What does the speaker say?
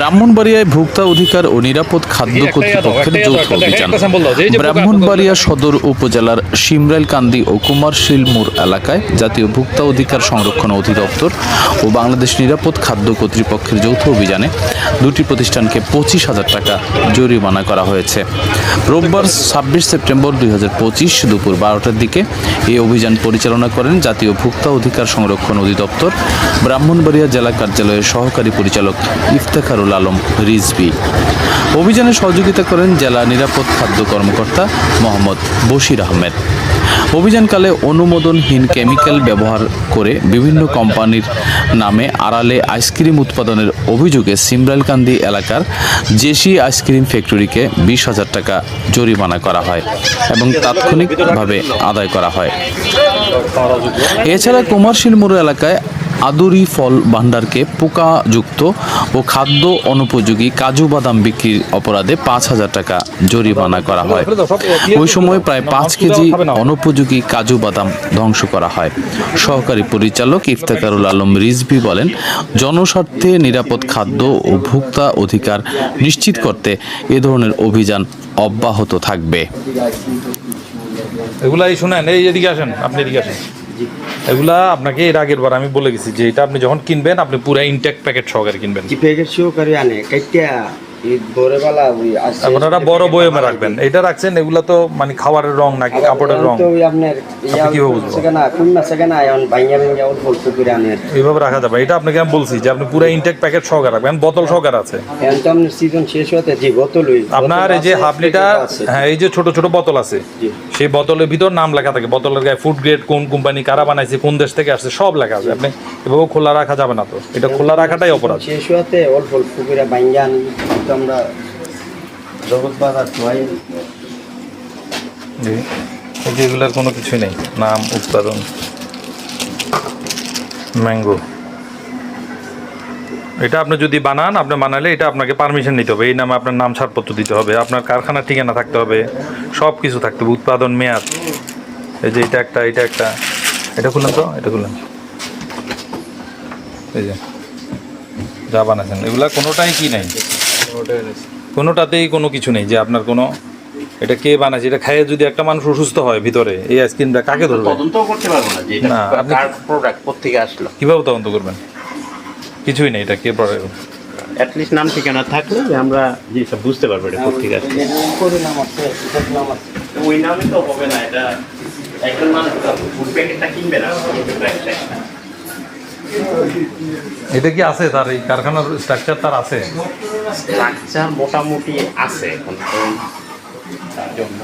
ব্রাহ্মণবাড়িয়ায় ভোক্তা অধিকার ও নিরাপদ খাদ্য কর্তৃপক্ষের যৌথ অভিযান। ব্রাহ্মণবাড়িয়া সদর উপজেলার শিমরাইলকান্দি ও কুমারশীল মোড় এলাকায় জাতীয় ভোক্তা অধিকার সংরক্ষণ অধিদপ্তর ও বাংলাদেশ নিরাপদ খাদ্য কর্তৃপক্ষের যৌথ অভিযানে দুটি প্রতিষ্ঠানকে পঁচিশ হাজার টাকা জরিমানা করা হয়েছে। রোববার ছাব্বিশ সেপ্টেম্বর দুই হাজার পঁচিশ দুপুর বারোটার দিকে এই অভিযান পরিচালনা করেন জাতীয় ভোক্তা অধিকার সংরক্ষণ অধিদপ্তর ব্রাহ্মণবাড়িয়া জেলা কার্যালয়ের সহকারী পরিচালক ইফতেখারুল আলম রিজভি। অভিযানে সহযোগিতা করেন জেলা নিরাপদ খাদ্য কর্মকর্তা মোহাম্মদ বশির আহমেদ। অভিযানকালে অনুমোদনহীন কেমিক্যাল ব্যবহার করে বিভিন্ন কোম্পানির নামে আড়ালে আইসক্রিম উৎপাদনের অভিযোগে সিমরাইলকান্দি এলাকার জেসি আইসক্রিম ফ্যাক্টরিকে বিশ হাজার টাকা জরিমানা করা হয় এবং তাৎক্ষণিকভাবে আদায় করা হয়। এছাড়া কুমারশীল মোড় এলাকায় আদুরি ফল ভাণ্ডারকে পোকাযুক্ত ও খাদ্য অনুপযোগী কাজু বাদাম বিক্রির অপরাধে পাঁচ হাজার টাকা জরিমানা করা হয়। ওই সময় প্রায় পাঁচ কেজি অনুপযোগী কাজু বাদাম ধ্বংস করা হয়। সহকারী পরিচালক ইফতেখারুল আলম রিজভি বলেন, জনস্বার্থে নিরাপদ খাদ্য ও ভোক্তা অধিকার নিশ্চিত করতে এ ধরনের অভিযান অব্যাহত থাকবে। এগুলাই শুনেন, এই এদিকে আসেন, আপনি এদিকে আসেন। এগুলা আপনাকে এর আগের বার আমি বলে গেছি যে এটা আপনি যখন কিনবেন, আপনি পুরো ইনটেক প্যাকেট সহকারে কিনবেন। কি প্যাকেট সহকারে করে আনে? কাইটা আপনারা বড় বয়মে রাখবেন। এটা রাখছেন এগুলা তো মানে খাবারের রং নাকি কাপড়ের রং? এইভাবে রাখা যাবে। এটা আপনাকে আমি বলছি যে আপনি পুরো ইনটেক প্যাকেট সহকারে রাখবেন। বোতল সহকারে আছে। আপনার সিজন শেষ হতে যে বোতল আপনার এই যে হাফ লিটার হ্যাঁ এই যে ছোট ছোট বোতল আছে সেই বোতলের ভিতর নাম লেখা থাকে। বোতলের গায়ে ফুড গ্রেড কোন কোম্পানি কারা বানাইছে কোন দেশ থেকে আসছে সব লেখা আছে। আপনি এভাবে খোলা রাখা যাবে না তো। এটা খোলা রাখাটাই অপরাধ। শেষ হতে অল্প অল্প করে আনি তো আমরা জগৎ বাজার খোয়াই যে এগুলার কোনো কিছুই নেই। নাম, উৎপাদন ম্যাঙ্গো এটা আপনি যদি বানান, আপনি বানালে এটা আপনাকে পারমিশন নিতে হবে। এই নামে আপনার নাম ছাড়পত্র দিতে হবে। আপনার কারখানার ঠিকানা থাকতে হবে। সব কিছু থাকতে হবে। উৎপাদন, মেয়াদ। এই যে এটা একটা এটা একটা। এটা খুললেন তো? এটা খুললেন। এই যে। যা বানাচ্ছেন এগুলা কোনোটাই কি নাই? কোনোটাতেই কোনো কিছু নেই যে আপনার কোনো এটা কে বানাচ্ছে এটা খাইয়ে যদি একটা মানুষ অসুস্থ হয় ভিতরে এই আইসক্রিমটা কাকে ধরবে? তদন্ত করতে পারব না যে এটা আপনি- কার প্রোডাক্ট কোথেকে আসলো। কীভাবে তদন্ত করবেন? কিছুই নেই এটা কে প্রোডাক্ট অ্যাটলিস্ট নাম ঠিকানা থাকলে আমরা জিনিসটা বুঝতে পারব এটা কোথেকে আসলো। করে নাম আছে এটা নাম আছে ওই নামে তো হবে না এটা একজন মানুষ ফুড প্যাকেটটা কিনবে না। এটা কি আছে তার? এই কারখানার স্ট্রাকচার তার আছে? স্ট্রাকচার মোটামুটি আছে এখন। তার জন্য